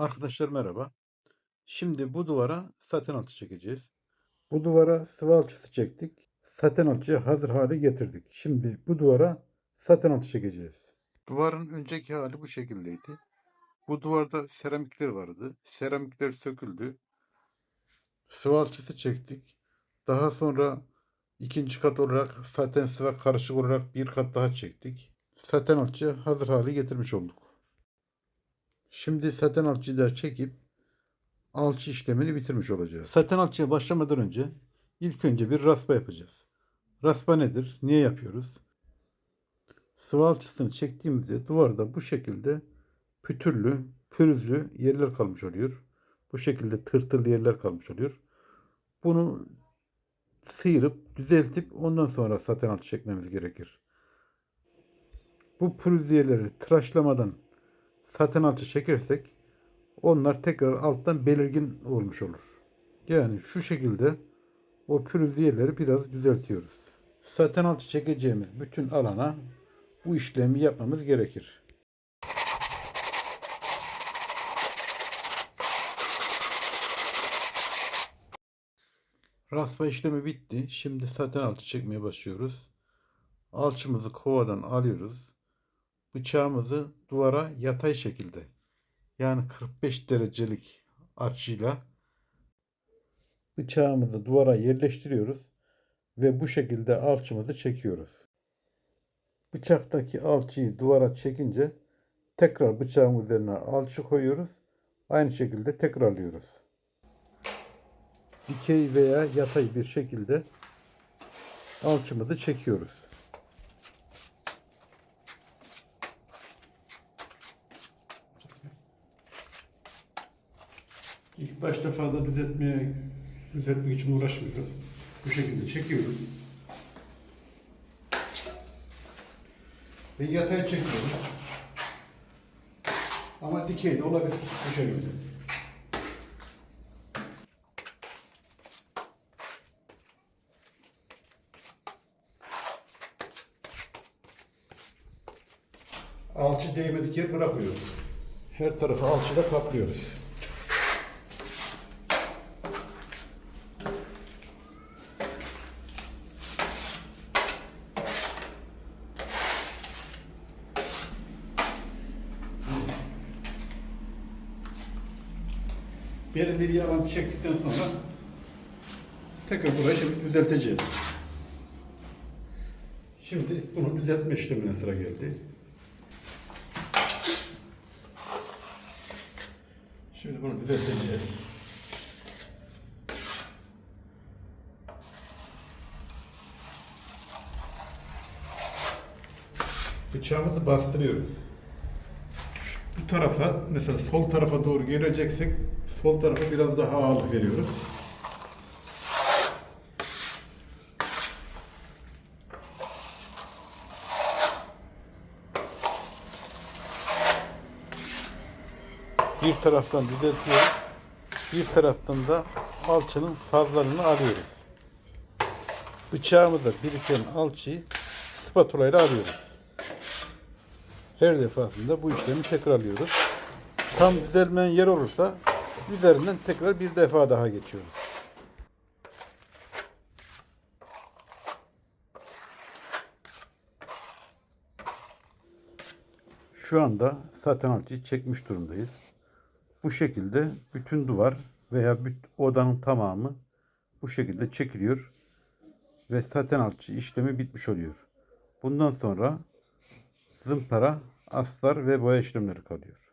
Arkadaşlar merhaba. Şimdi bu duvara saten alçı çekeceğiz. Bu duvara sıvı alçısı çektik. Saten alçıyı hazır hale getirdik. Şimdi bu duvara saten alçı çekeceğiz. Duvarın önceki hali bu şekildeydi. Bu duvarda seramikler vardı. Seramikler söküldü. Sıvı alçısı çektik. Daha sonra ikinci kat olarak saten sıvı karışık olarak bir kat daha çektik. Saten alçıyı hazır hale getirmiş olduk. Şimdi saten alçıyı da çekip alçı işlemini bitirmiş olacağız. Saten alçıya başlamadan önce ilk önce bir raspa yapacağız. Raspa nedir? Niye yapıyoruz? Sıvı alçısını çektiğimizde duvarda bu şekilde pütürlü, pürüzlü yerler kalmış oluyor. Bu şekilde tırtırlı yerler kalmış oluyor. Bunu sıyırıp düzeltip ondan sonra saten alçı çekmemiz gerekir. Bu pürüzlü yerleri tıraşlamadan saten alçı çekersek onlar tekrar alttan belirgin olmuş olur. Yani şu şekilde o pürüzlü yerleri biraz düzeltiyoruz. Saten alçı çekeceğimiz bütün alana bu işlemi yapmamız gerekir. Raspa işlemi bitti. Şimdi saten alçı çekmeye başlıyoruz. Alçımızı kovadan alıyoruz. Bıçağımızı duvara yatay şekilde yani 45 derecelik açıyla bıçağımızı duvara yerleştiriyoruz ve bu şekilde alçımızı çekiyoruz. Bıçaktaki alçıyı duvara çekince tekrar bıçağın üzerine alçı koyuyoruz. Aynı şekilde tekrarlıyoruz. Dikey veya yatay bir şekilde alçımızı çekiyoruz. İlk başta fazla düzeltmeye düzeltmek için uğraşmıyorum. Bu şekilde çekiyorum. Ve yatay çekiyorum. Ama dikey de olabilir bu şekilde. Alçı değmedik yer bırakmıyoruz. Her tarafı alçıda kaplıyoruz. Belirli bir alan çektikten sonra tekrar burayı şimdi düzelteceğiz. Şimdi bunu düzeltme işlemine sıra geldi. Şimdi bunu düzelteceğiz. Bıçağımızı bastırıyoruz tarafa mesela sol tarafa doğru geleceksek sol tarafa biraz daha ağırlık veriyoruz. Bir taraftan düzeltiyoruz. Bir taraftan da alçının fazlarını alıyoruz. Bıçağımıza biriken alçıyı spatula ile alıyoruz. Her defasında bu işlemi tekrarlıyoruz. Tam düzelmeyen yer olursa üzerinden tekrar bir defa daha geçiyoruz. Şu anda saten alçıyı çekmiş durumdayız. Bu şekilde bütün duvar veya bütün odanın tamamı bu şekilde çekiliyor ve saten alçı işlemi bitmiş oluyor. Bundan sonra zımpara, astar ve boya işlemleri kalıyor.